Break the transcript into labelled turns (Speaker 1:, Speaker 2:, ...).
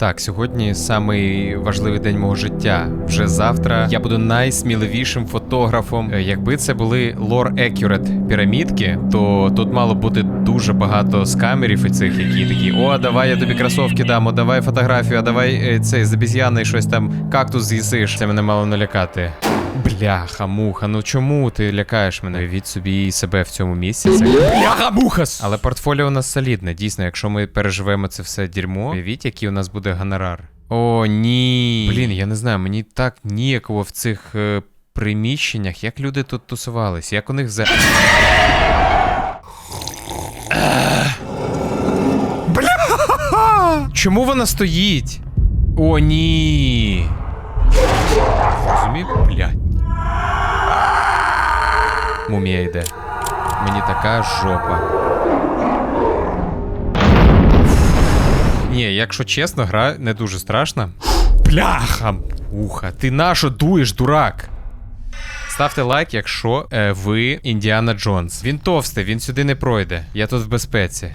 Speaker 1: Так, сьогодні самий важливий день мого життя. Вже завтра я буду найсміливішим фотографом. Е, Якби це були лор Accurate пірамідки, то тут мало бути дуже багато скамерів і цих, які такі: о, давай я тобі кросовки дам, о, давай фотографію, а давай е, цей з обіз'яни щось там кактус з'їсиш. Це мене мало налякати. Бляха, муха, ну чому ти лякаєш мене? Від собі і себе в цьому місці. Це бляха мухас! Але портфоліо у нас солідне. Дійсно, якщо ми переживемо це все дерьмо, уявіть, який у нас буде гонорар. О, ні. Блін, я не знаю, мені так ніяково в цих е, приміщеннях, як люди тут тусувались, як у них за. Бля! Чому вона стоїть? О, ні. Мумія йде. Мені така жопа. Ні, якщо чесно, гра не дуже страшна. Бляха! Уха, ти нащо дуєш, дурак? Ставте лайк, якщо е, ви Індіана Джонс. Він товстий, він сюди не пройде. Я тут в безпеці.